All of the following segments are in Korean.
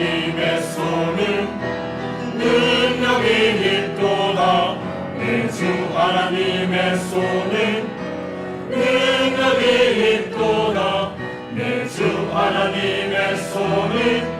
하나님의 손은 능력이 있도다. 내 주 하나님의 손은 능력이 있도다. 내 주 하나님의 손은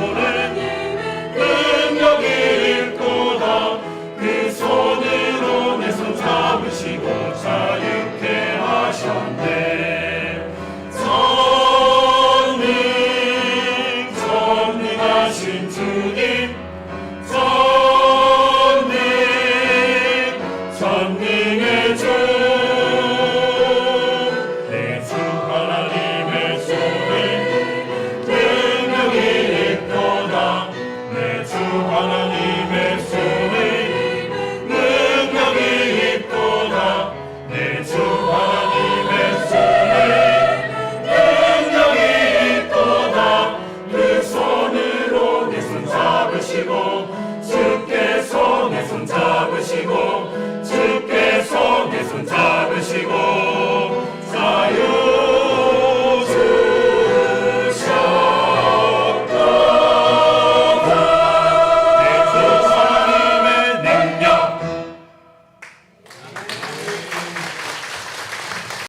신 주님 전능 전능의 주내 주 하나님의 주님 능력이 있도다. 내 주 하나님.